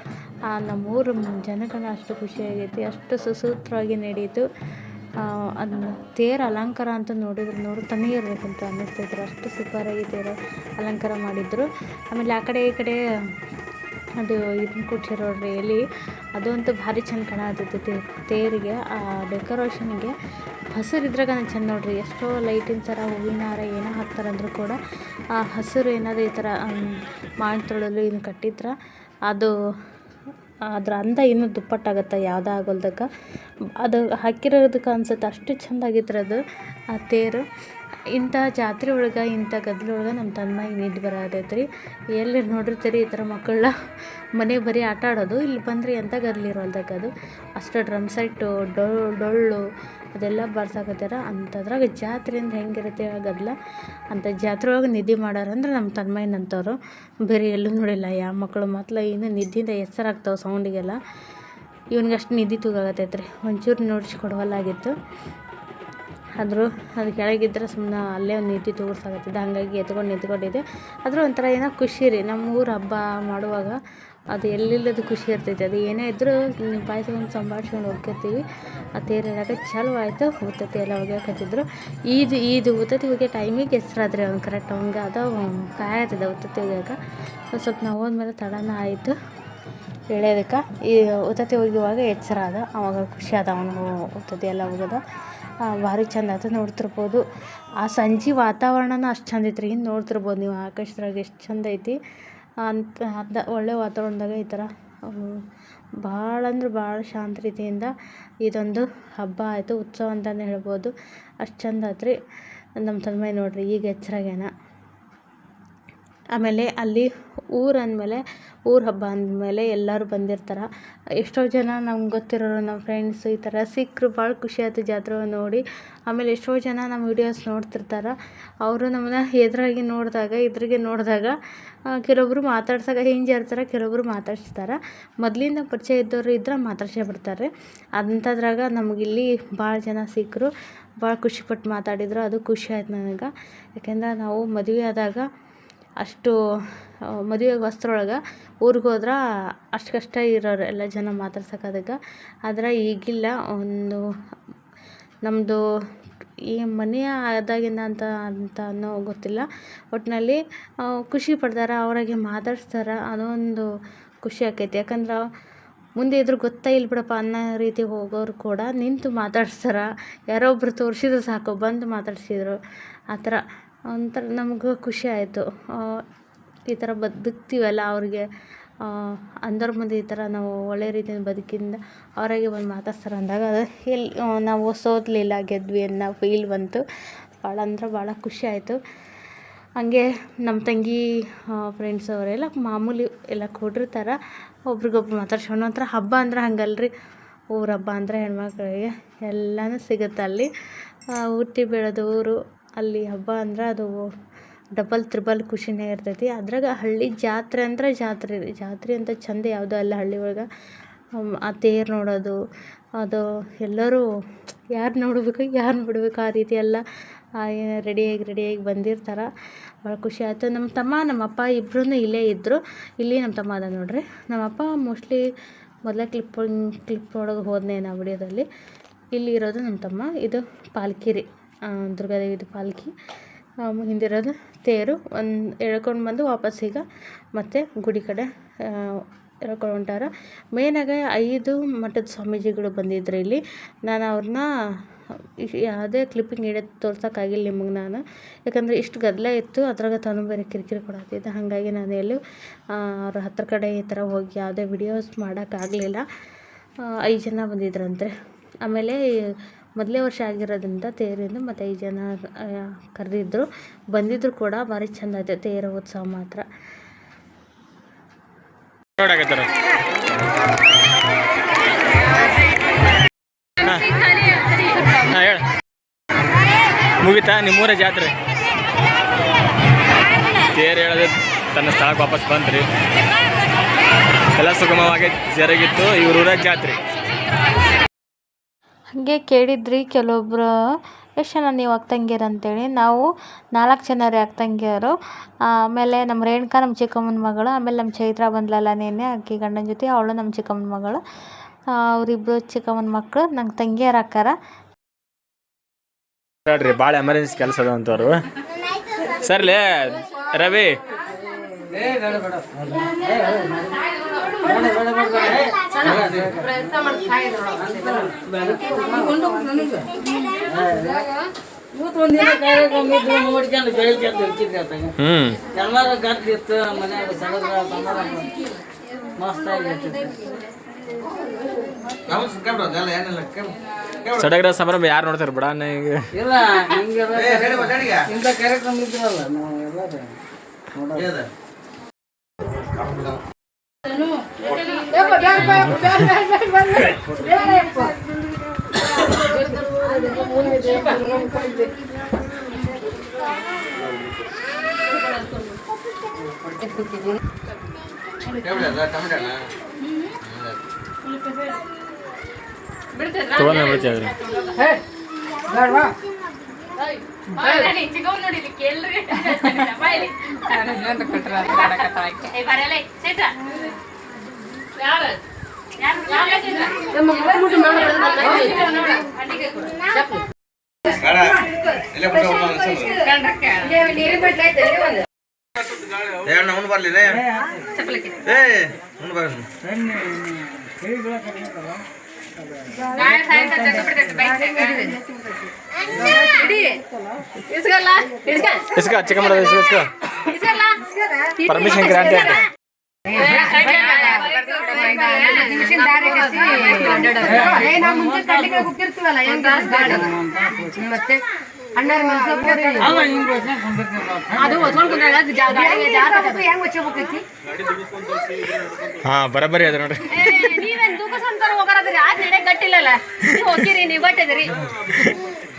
ಆ, ನಮ್ಮೂರ ಜನಗಳ ಅಷ್ಟು ಖುಷಿಯಾಗೈತಿ ಅಷ್ಟು ಸುಸೂತ್ರವಾಗಿ ನಡೀತು ಅದನ್ನ ತೇರು ಅಲಂಕಾರ ಅಂತ ನೋಡಿದ್ರೆ ಇರಬೇಕು ಅಂತ ಅನ್ನಿಸ್ತಿದ್ರು. ಅಷ್ಟು ಸೂಪರಾಗಿ ತೇರು ಅಲಂಕಾರ ಮಾಡಿದ್ರು. ಆಮೇಲೆ ಆ ಕಡೆ ಈ ಕಡೆ ಅದು ಇದನ್ನ ನೋಡ್ರಿ ಎಲೆ ಅದಂತೂ ಭಾರಿ ಚಂದ ಕಾಣತೈತಿ ತೇರಿಗೆ. ಆ ಡೆಕೋರೇಷನ್ಗೆ ಹಸಿರು ಇದ್ರಾಗ ಚೆಂದ ನೋಡ್ರಿ. ಎಷ್ಟೋ ಲೈಟಿನ ಥರ ಹೂವಿನ ಹಾರ ಏನೋ ಹಾಕ್ತಾರಂದ್ರೂ ಕೂಡ ಆ ಹಸಿರು ಏನಾದ್ರು ಈ ಥರ ಮಾವಿನ ತೊಳಲು ಇದನ್ನ ಕಟ್ಟಿದ್ರೆ ಅದು ಅದ್ರ ಅಂದ ಇನ್ನೂ ದುಪ್ಪಟ್ಟಾಗತ್ತೆ ಯಾವುದೇ ಆಗೋಲ್ದಕ್ಕೆ. ಅದು ಹಾಕಿರೋದಕ್ಕೆ ಅನ್ಸುತ್ತೆ. ಅಷ್ಟು ಚಂದ ಆಗೈತ್ರಿ ಅದು ಆ ತೇರು. ಇಂಥ ಜಾತ್ರೆ ಒಳಗೆ, ಇಂಥ ಗದ್ದಲೊಳಗೆ ನಮ್ಮ ತಮ್ಮ ನಿದ್ದೆ ಬರತೈತೆ ರೀ ಎಲ್ಲಿ ನೋಡಿರ್ತೀರಿ ಈ ಥರ ಮಕ್ಕಳನ್ನ ಮನೆ ಬರೀ ಆಟ ಆಡೋದು. ಇಲ್ಲಿ ಬಂದರೆ ಎಂಥ ಗದ್ದಲಿರೋಲ್ದಾಗ ಅದು? ಅಷ್ಟು ಡ್ರಮ್ ಸೆಟ್ಟು ಡೊಳ್ಳು ಡೊಳ್ಳು ಅದೆಲ್ಲ ಬಾರ್ಸಾಕತ್ಯಾರ. ಅಂಥದ್ರಾಗ ಜಾತ್ರೆ ಅಂದ್ರೆ ಹೆಂಗಿರುತ್ತೆ ಆ ಗದ್ದಲ? ಅಂಥ ಜಾತ್ರೆ ಒಳಗೆ ನಿದ್ದೆ ಮಾಡೋರಂದ್ರೆ ನಮ್ಮ ತನ್ಮಯ್ಯನಂಥವ್ರು ಬೇರೆ ಎಲ್ಲೂ ನೋಡಿಲ್ಲ. ಯಾವ ಮಕ್ಕಳು ಮೊದ್ಲು ಇನ್ನು ನಿದ್ದೆಯಿಂದ ಹೆಸರಾಗ್ತಾವೆ ಸೌಂಡಿಗೆಲ್ಲ ಇವನಿಗೆ ಅಷ್ಟು ನಿದ್ದೆ ತೂಗಾಗತ್ತೈತೆ ರೀ ಒಂಚೂರು ನೋಡಿಸ್ಕೊಡವಲ್ಲಾಗಿತ್ತು ಆದರೂ ಅದು ಕೆಳಗಿದ್ರೆ ಸುಮ್ಮನೆ ಅಲ್ಲೇ ಒಂದು ನಿಂತು ತೂರ್ಸಾಕತ್ತಿದ್ದೆ. ಹಾಗಾಗಿ ಎತ್ಕೊಂಡು ನಿಂತ್ಕೊಂಡಿದ್ದೆ. ಆದರೂ ಒಂಥರ ಏನೋ ಖುಷಿ ರೀ. ನಮ್ಮ ಊರು ಹಬ್ಬ ಮಾಡುವಾಗ ಅದು ಎಲ್ಲಿಲ್ಲದ ಖುಷಿ ಇರ್ತೈತಿ. ಅದು ಏನೇ ಇದ್ದರೂ ಪಾಯಸವನ್ನು ಸಂಭಾಳ್ಸ್ಕೊಂಡು ಹೋಗ್ತಿರ್ತೀವಿ ಆ ತೇರು ಚಾಲು ಚಲೋ ಆಯಿತು. ಊತತಿ ಎಲ್ಲ ಒಗ್ಯಾಕತ್ತಿದ್ರು. ಈದು ಈದು ಊತತಿ ಹೋಗಿ ಟೈಮಿಗೆ ಹೆಸ್ರಾದ್ರಿ ಅವ್ನು ಕರೆಕ್ಟ್ ಅವ್ನಿಗೆ ಅದು ಕಾಯತ್ತಿದ್ದ ಊತತಿ ಒಗ್ಯಾಕ. ಸ್ವಲ್ಪ ನಾವು ಹೋದ್ಮೇಲೆ ತಡನ ಆಯಿತು. ಎಳೆಯೋದಕ್ಕೆ ಈ ಉತ್ತತ್ತಿ ಒಗೆಯುವಾಗ ಎಚ್ಚರ ಅದ. ಅವಾಗ ಖುಷಿ ಆದ ಅವನು ಉತ್ತತ್ತಿ ಎಲ್ಲ ಒಗೆದ. ಭಾರಿ ಚಂದ ಅದು ನೋಡ್ತಿರ್ಬೋದು. ಆ ಸಂಜೆ ವಾತಾವರಣನ ಅಷ್ಟು ಚಂದ ಐತ್ರಿ ಹಿಂದೆ ನೋಡ್ತಿರ್ಬೋದು ನೀವು. ಆಕಾಶದಾಗ ಎಷ್ಟು ಚಂದ ಐತಿ. ಅಂತ ಅದ ಒಳ್ಳೆ ವಾತಾವರಣದಾಗ ಈ ಥರ ಭಾಳ ಅಂದ್ರೆ ಭಾಳ ಶಾಂತ ರೀತಿಯಿಂದ ಇದೊಂದು ಹಬ್ಬ ಆಯಿತು, ಉತ್ಸವ ಅಂತಲೇ ಹೇಳ್ಬೋದು. ಅಷ್ಟು ಚಂದ ಆತ್ರಿ. ನಮ್ಮ ತಂದೆ ನೋಡಿರಿ, ಈಗ ಎಚ್ಚರಾಗ್ಯಾನ. ಆಮೇಲೆ ಅಲ್ಲಿ ಊರು ಅಂದಮೇಲೆ, ಊರ ಹಬ್ಬ ಅಂದಮೇಲೆ ಎಲ್ಲರೂ ಬಂದಿರ್ತಾರೆ. ಎಷ್ಟೋ ಜನ ನಮ್ಗೆ ಗೊತ್ತಿರೋರು ನಮ್ಮ ಫ್ರೆಂಡ್ಸ್ ಈ ಥರ ಸಿಕ್ಕರು ಭಾಳ ಖುಷಿ ಆಯ್ತು ಜಾತ್ರೆ ನೋಡಿ. ಆಮೇಲೆ ಎಷ್ಟೋ ಜನ ನಮ್ಮ ವಿಡಿಯೋಸ್ ನೋಡ್ತಿರ್ತಾರೆ. ಅವರು ನಮ್ಮನ್ನ ಎದುರಾಗಿ ನೋಡಿದಾಗ, ಎದುರಿಗೆ ನೋಡಿದಾಗ ಕೆಲವೊಬ್ಬರು ಹೆಂಗೆ ಹಿಂಜರಿತಾರೆ ಕೆಲವೊಬ್ಬರು ಮಾತಾಡ್ಸ್ತಾರೆ. ಮೊದಲಿಂದ ಪರಿಚಯ ಇದ್ದವರು ಇದ್ರೆ ಮಾತಾಡ್ಸೇ ಬಿಡ್ತಾರೆ. ಅಂಥದ್ರಾಗ ನಮಗಿಲ್ಲಿ ಭಾಳ ಜನ ಸಿಕ್ಕರು ಭಾಳ ಖುಷಿಪಟ್ಟು ಮಾತಾಡಿದ್ರು. ಅದು ಖುಷಿ ಆಯ್ತು ನನಗೆ. ಯಾಕೆಂದ್ರೆ ನಾವು ಮದುವೆ ಆದಾಗ ಅಷ್ಟು ಮದುವೆ ವಸ್ತ್ರೊಳಗೆ ಊರಿಗೆ ಹೋದ್ರೆ ಅಷ್ಟಕ್ಕಷ್ಟ ಇರೋರು ಎಲ್ಲ ಜನ ಮಾತಾಡ್ಸಕ್ಕೆ ಅದಕ್ಕೆ ಆದ್ರೆ ಈಗಿಲ್ಲ, ಒಂದು ನಮ್ಮದು ಈ ಮನೆ ಆದಾಗಿಂದ ಅಂತ ಅಂತ ಅನ್ನೋ ಗೊತ್ತಿಲ್ಲ. ಒಟ್ಟಿನಲ್ಲಿ ಖುಷಿ ಪಡ್ತಾರೆ ಅವರಾಗೆ ಮಾತಾಡ್ಸ್ತಾರೆ ಅದೊಂದು ಖುಷಿ ಆಕೈತಿ. ಯಾಕಂದ್ರೆ ಮುಂದೆ ಇದ್ರ ಗೊತ್ತಾ ಇಲ್ಲ ಬಿಡಪ್ಪ ಅನ್ನೋ ರೀತಿ ಹೋಗೋರು ಕೂಡ ನಿಂತು ಮಾತಾಡ್ಸ್ತಾರೆ. ಯಾರೋ ಒಬ್ರು ತೋರಿಸಿದ್ರು ಸಾಕು, ಬಂದು ಮಾತಾಡ್ಸಿದ್ರು. ಆ ಥರ ಒಂಥರ ನಮ್ಗೆ ಖುಷಿ ಆಯಿತು. ಈ ಥರ ಬದುಕ್ತೀವಲ್ಲ ಅವ್ರಿಗೆ ಅಂದೋರ ಮುಂದೆ ಈ ಥರ ನಾವು ಒಳ್ಳೆ ರೀತಿಯಿಂದ ಬದುಕಿಂದ ಅವರಾಗೆ ಬಂದು ಮಾತಾಡ್ಸ್ತಾರೆ ಅಂದಾಗ ಅದು ಎಲ್ಲಿ ನಾವು ಸೋತಲಿಲ್ಲ, ಗೆದ್ವಿ ಅನ್ನೋ ಫೀಲ್ ಬಂತು. ಭಾಳ ಅಂದ್ರೆ ಭಾಳ ಖುಷಿ ಆಯಿತು. ಹಂಗೆ ನಮ್ಮ ತಂಗಿ ಫ್ರೆಂಡ್ಸ್ ಅವರೆಲ್ಲ ಮಾಮೂಲಿ ಎಲ್ಲ ಕೊಟ್ಟಿರ್ತಾರೆ ಒಬ್ರಿಗೊಬ್ರು ಮಾತಾಡ್ಸ್ಕೊಂಡು ಒಂಥರ ಹಬ್ಬ ಅಂದ್ರೆ ಹಂಗಲ್ರಿ. ಊರ ಹಬ್ಬ ಅಂದರೆ ಹೆಣ್ಮಕ್ಳಿಗೆ ಎಲ್ಲನೂ ಸಿಗುತ್ತೆ ಅಲ್ಲಿ. ಹುಟ್ಟಿ ಬೆಳೆದ ಊರು ಅಲ್ಲಿ ಹಬ್ಬ ಅಂದ್ರೆ ಅದು ಡಬಲ್ ತ್ರಿಬಲ್ ಖುಷಿನೇ ಇರ್ತೈತಿ. ಅದ್ರಾಗ ಹಳ್ಳಿ ಜಾತ್ರೆ ಅಂದ್ರೆ ಜಾತ್ರೆ ರೀ. ಜಾತ್ರೆ ಅಂತ ಚಂದ ಯಾವುದೂ ಅಲ್ಲ ಹಳ್ಳಿ ಒಳಗೆ. ಆ ತೇರು ನೋಡೋದು, ಅದು ಎಲ್ಲರೂ ಯಾರು ನೋಡಬೇಕು, ಯಾರು ಬಿಡಬೇಕು ಆ ರೀತಿ ಎಲ್ಲ ರೆಡಿಯಾಗಿ ರೆಡಿಯಾಗಿ ಬಂದಿರ್ತಾರೆ. ಭಾಳ ಖುಷಿ ಆಯಿತು. ನಮ್ಮ ತಮ್ಮ ನಮ್ಮ ಅಪ್ಪ ಇಬ್ಬರೂ ಇಲ್ಲೇ ಇದ್ದರು ಇಲ್ಲಿ ನಮ್ಮ ತಮ್ಮ ಅದ ನೋಡ್ರಿ. ನಮ್ಮ ಅಪ್ಪ ಮೋಸ್ಟ್ಲಿ ಮೊದಲೇ ಕ್ಲಿಪ್ ಕ್ಲಿಪ್ ಒಳಗೆ ಹೋದ್ನೆ ನಾ ವಿಡಿಯೋದಲ್ಲಿ. ಇಲ್ಲಿ ಇರೋದು ನಮ್ಮ ತಮ್ಮ. ಇದು ಪಾಲ್ಕಿ ರೀ. ದುರ್ಗಾದೇವಿದು ಪಾಲ್ಕಿ. ಹಿಂದಿರೋದು ತೇರು. ಒಂದು ಎಳ್ಕೊಂಡು ಬಂದು ವಾಪಸ್ ಈಗ ಮತ್ತೆ ಗುಡಿ ಕಡೆ ಎಳ್ಕೊಂಡು ಹೊಂಟಾರ. ಮೇನಾಗೆ ಐದು ಮಠದ ಸ್ವಾಮೀಜಿಗಳು ಬಂದಿದ್ರು ಇಲ್ಲಿ. ನಾನು ಅವ್ರನ್ನ ಯಾವುದೇ ಕ್ಲಿಪ್ಪಿಂಗ್ ಹಿಡಿದು ತೋರ್ಸೋಕ್ಕಾಗಿಲ್ಲ ನಿಮಗೆ ನಾನು. ಯಾಕಂದರೆ ಇಷ್ಟು ಗದ್ದಲ ಇತ್ತು, ಅದ್ರಾಗ ತಾನು ಬೇರೆ ಕಿರಿಕಿರಿ ಕೊಡತ್ತಿದ್ದೆ ಹಾಗಾಗಿ ನಾನು ಎಲ್ಲೂ ಅವ್ರ ಹತ್ರ ಕಡೆ ಈ ಥರ ಹೋಗಿ ಯಾವುದೇ ವಿಡಿಯೋಸ್ ಮಾಡೋಕ್ಕಾಗಲಿಲ್ಲ. ಐದು ಜನ ಬಂದಿದ್ರಂತೆ. ಆಮೇಲೆ ಮೊದಲೇ ವರ್ಷ ಆಗಿರೋದ್ರಿಂದ ತೇರಿಂದು ಮತ್ತು ಐದು ಜನ ಕರೆದಿದ್ರು. ಬಂದಿದ್ರು ಕೂಡ ಭಾರಿ ಚಂದ ಐತೆ ತೇರು ಉತ್ಸವ ಮಾತ್ರ. ಮುಗಿತಾ? ನಿಮ್ಮೂರ ಜಾತ್ರೆ? ತೇರು ಹೇಳದೆ ತನ್ನ ಸ್ಥಳಕ್ಕೆ ವಾಪಸ್ ಬಂತ್ರಿ ಎಲ್ಲ ಸುಗಮವಾಗಿ ಜರುಗಿತ್ತು ಇವ್ರ ಜಾತ್ರೆ. ಹಾಗೆ ಕೇಳಿದ್ರಿ ಕೆಲವೊಬ್ರು ಎಷ್ಟು ಜನ ನೀವು ಅಕ್ಕಂಗಿಯರು ಅಂತೇಳಿ. ನಾವು ನಾಲ್ಕು ಜನ ರೀ ಅಕ್ಕಂಗಿಯರು ಆಮೇಲೆ ನಮ್ಮ ರೇಣುಕಾ ನಮ್ಮ ಚಿಕ್ಕಮ್ಮನ ಮಗಳು ಆಮೇಲೆ ನಮ್ಮ ಚೈತ್ರ ಬಂದ್ಲಲ್ಲ ನೆನ್ನೆ ಆಕೆ ಗಂಡನ ಜೊತೆ ಅವಳು ನಮ್ಮ ಚಿಕ್ಕಮ್ಮನ ಮಗಳು. ಅವರಿಬ್ಬರು ಚಿಕ್ಕಮ್ಮನ ಮಕ್ಕಳು ನಂಗೆ ತಂಗಿಯರು ಅಕ್ಕಾರ. ನೋಡ್ರಿ ಭಾಳ ಎಮರ್ಜೆನ್ಸಿ ಕೆಲಸ ಅದ ಅಂತವ್ರು. ಸರ್ಲೇ ರವಿ. ಎಲ್ಲಾರು ಗಟ್ಟಿತ್ತು ಮನ್ಯಾಗ ಸಡಗರ ಸಮಾರಂಭ ಸಡಗರ ಯಾರು ನೋಡ್ತಾರೆ ಬಿಡ ಈಗ? ಇಲ್ಲ ಇಂಥ ಕಾರ್ಯಕ್ರಮ ಇದ್ರಲ್ಲ ನಾವು ಎಲ್ಲ ನೋಡೋದು. ತೊಗೊಂಡು ಬಿಡ್ತಿದ್ರಿ ಚಿಕ್ಕವ್ ಉಣ್ಣು ಬರ್ಲಿಲ್ಲ ಏ ಬರ ಇಸ್ಕ. ಇಸ್ಕ ಚಿಕ್ಕ ಮಾಡೋದು ಇಸ್ಕ ಇಸ್ಕ. ಪರ್ಮಿಷನ್ ಗ್ರಾಂಟ್ ಅಂತ ಮತ್ತೆ ಅಣ್ಣಾರ ಮನ್ಸ ಅಲ್ಲ ಹಿಂಗೆ ಬಸ್ನಾಗ ಕುಂದಿರ್ತೀನಿ ಅದು ಹೊತ್ಕೊಂಡ್ ಕುಂದ್ರಾಗ ಗಾಡಿಗೆ ಜಾರ ಹೊಚ್ಚಬೇಕೈತಿ ಹಾ ಬರಬರಿ ಅದ ನೋಡ್ರಿ. ನೀವೇನ್ ತೂಕ ಸಂತಾರ ಹೋಗಾರದ್ರಿ? ಆದ್ ನಡೆ ಗಟ್ಟಿಲ್ಲಲ್ಲ. ನೀವು ಹೋಗಿರಿ ನೀವ್ ಗಟ್ಟಿದ್ರಿ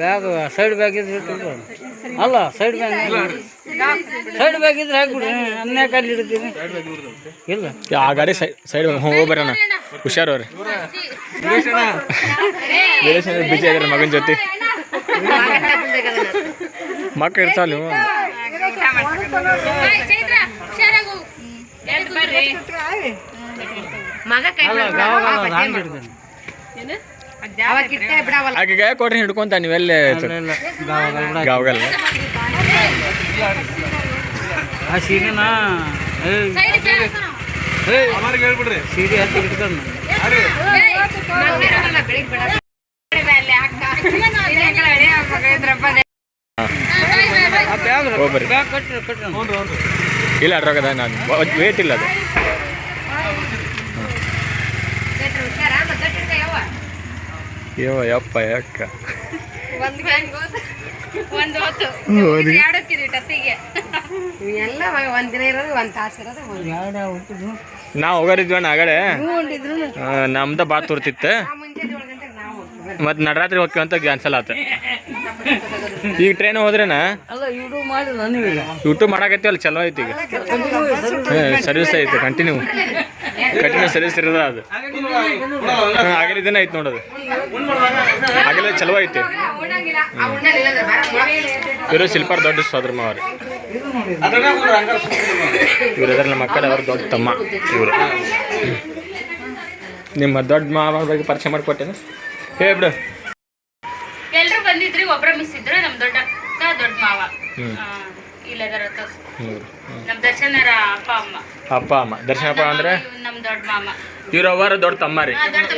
ಬ್ಯಾಗ್ ಸೈಡ್ ಬ್ಯಾಗ್ ಇದ್ರೆ. ಅಲ್ಲ ಸೈಡ್ ಬ್ಯಾಗ್ ಸೈಡ್ ಬ್ಯಾಗ್ ಇದ್ರೆ ಹಾಕ್ಬಿಡ್ರಿ. ಅನ್ಯಾಕ ಅಲ್ಲಿ ಇಡ್ತೀನಿ ಇಲ್ಲ. ಆ ಗಾಡಿ ಸೈಡ್ ಹೋಗಿ ಬರೋಣ. ಹುಷಾರು ಅವ್ರಿ ಬಿಜಿ ಇದಾರೆ ಮಗನ ಜೊತೆ. ಮಕ್ಕಳು ಇರ್ತಾವ ನೀವು? ಚೈತ್ರ ಹುಷಾರಾಗಿ. ಹೋಗು ಎದ್ದು ಬರ್ರಿ ಮಗ ಕೈ ಆಕೆಗೆ ಕೊಡ್ರಿ ಹಿಡ್ಕೊಂತ ನೀವೆಲ್ಲೇ ಗಾವಗಲ್ಲ ಸೀರೆನ ಸೀರೆ. ಹತ್ತಿ ಇಲ್ಲ ಅದ್ರಾಗದ ನಾನು. ವೇಟ್ ಇಲ್ಲ ಅದು. ಯೋ ಯಪ್ಪ ಯಾಕ? ಒಂದ್ ಒಂದು ಹೊತ್ತು ಎರಡಕ್ಕಿರಿ ಟತ್ತಿಗೆ ಎಲ್ಲ ಒಂದ್ ದಿನ ಇರೋದು ಒಂದ್ ತಾಸು ಇರೋದು ಒಂದ್ ಎರಡು ಹುಟ್ಟಿದ್ವು ನಾವು ಹೋಗೋರಿದ್ವಿ ಅಣ್ಣ ಆಗಡೆ ನಮ್ದ ಬಾತ್ ತುರ್ತಿತ್ತು ಮತ್ತೆ ನಡರಾತ್ರಿ ಹೋಗ್ತೀವಿ ಅಂತ ಕ್ಯಾನ್ಸಲ್ ಆತು. ಈಗ ಟ್ರೈನ್ ಹೋದ್ರೇನ? ಯೂಟ್ಯೂಬ್ ಮಾಡಾಕತ್ತಿ ಅಲ್ಲಿ ಚಲೋ ಐತಿ ಈಗ. ಸರ್ವಿಸ್ ಐತಿ ಕಂಟಿನ್ಯೂ ಕಂಟಿನ್ಯೂ ಸರ್ವಿಸ್ ಇರೋದ ಅದು. ಆಗಲಿ ದಿನ ಐತಿ ನೋಡೋದು ಆಗಲೇ ಚಲೋ ಐತಿ. ಇವರು ಶಿಲ್ಪಾರ್ ದೊಡ್ಡ ಸೋದರ ಅವ್ರು. ಇವ್ರು ಇದಾರೆ ನಮ್ಮ ಅಕ್ಕದ ಅವ್ರ ದೊಡ್ಡ ತಮ್ಮ ಇವರು. ನಿಮ್ಮ ದೊಡ್ಡ ಮಾವ ಬಗ್ಗೆ ಪರಿಚಯ ಮಾಡಿಕೊಟ್ಟೇನು? ಹೇಳ್ಬಿಡು ಎಲ್ರು ಬಂದಿದ್ರಿ ಒಬ್ರ ಮಿಸ್ ಇದ್ರು ನಮ್ ದೊಡ್ಡ ಅಕ್ಕ ದೊಡ್ಡ ಮಾವ ಹ್ಮ್. ಆ, ಇಲ್ಲದಾರ ದರ್ಶನರ ಅಪ್ಪ ಅಮ್ಮ. ಅಪ್ಪ ಅಮ್ಮ. ದರ್ಶನಪ್ಪ ಅಂದ್ರೆ? ಇವ್ನ್ ದೊಡ್ಡ ಮಾಮ. ಇವ್ರ ಅವ್ವಾರ ದೊಡ್ಡ ತಮ್ಮ ರೀ ದೊಡ್ಡ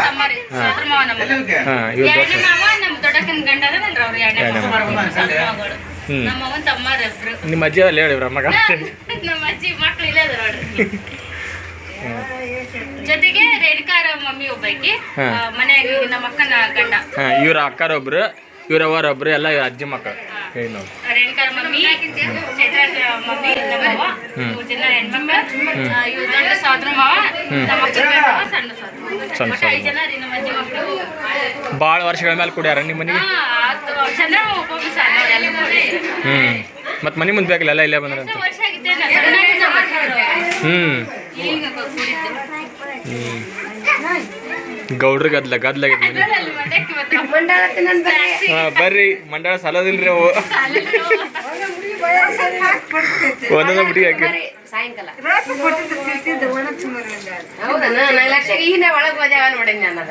ತಮ್ಮ ರೀ ಸೋದ್ರ ಮಾವ ನಮ್ಮ ಹಾಂ ಇವ್ರು ದೊಡ್ಡ ಎರಡನೇ ಮಾವ ದೊಡ್ಡಕ್ಕನ ಗಂಡ ಅದನಲ್ರಿ ಅವ್ರು ಎರಡನೇ ಎರಡನೇ ಮಾವ. ಸೋದ್ರ ಮಾವಗಳು. ಹ್ಮ್. ನಮ್ಮ ಅವನ್ ತಮ್ಮರ ಇಬ್ರು ನಿಮ್ಮ ಅಜ್ಜಿ ಅಲ್ಲಿ ಹೇಳಿ ಇವ್ರ ಮಗ? ನಮ್ಮ ಅಜ್ಜಿ ಮಕ್ಳು ಇಲ್ಲೇ ಅದಾರ ನೋಡ್ರಿ. ಜೊತೆಗೆ ರೇಣುಕಾರ ಮಮ್ಮಿ ಒಬ್ಬಾಕಿ. ಮನ್ಯಾಗ ನಮ್ಮ ಅಕ್ಕನ ಗಂಡ. ಇವ್ರ ಅಕ್ಕಾರ ಒಬ್ರು ಇವ್ರ ಅವ್ವಾರ ಒಬ್ರು ಎಲ್ಲ ಅಜ್ಜಿ ಮಕ್ಕಳು ಹೇಳಿ ನೋಡಿ. ರೇಣುಕಾರ ಮಮ್ಮಿ ಚೈತ್ರ ಮಮ್ಮಿ ನಮ್ಮವ್ವ ಮೂರು ಜನ ಹೆಣ್ಮಕ್ಳು ಆ, ದೊಡ್ಡ ಸೋದ್ರ ಮಾವ ನಮ್ಮ ಸಣ್ಣ ಸೋದ್ರ ಸಣ್ಣ ಒಟ್ಟು ಜನ ರೀ ನಮ್ಮ ಅಜ್ಜಿ ಮಕ್ಕಳು. ಭಾಳ ವರ್ಷಗಳ ಮೇಲೆ ಕುಡಿಯಾರ ನಿಮ್ಮ ಮನೆಗೆ? ಹತ್ತು ಒಬ್ಬೊಬ್ಬರು ನೋಡಿ ಎಲ್ಲ ಕೂಡಿ ಹ್ಞೂ ಮತ್ತು ಮನೆ ಮುಂದೆ ಬೇಕಲ್ಲ ಎಲ್ಲ ಇಲ್ಲೇ ಬಂದ್ರೆ ವರ್ಷ ಆಗಿದ್ದೆ ಅಜ್ಜಿಯವ್ರು. ಹ್ಞೂ ಈಗ ಅದ್ಲ ಗೌಡ್ರ ಗದ್ಲ ಮನೆ. ಹಾಂ ಬರ್ರಿ. ಮಂಡಳ ಸಲದಿಲ್ರಿ ಅವು. ಒಂದೊಂದು ಬಿಡಿ ಹಾಕಿ. ಸಾಯಂಕಾಲ. ಹೌದಾ? ನಾಲ್ಕು ಲಕ್ಷ ಈಗ ಒಳಗೆ ಹೋದ್ಯಾವ ನೋಡಿ ನಾನು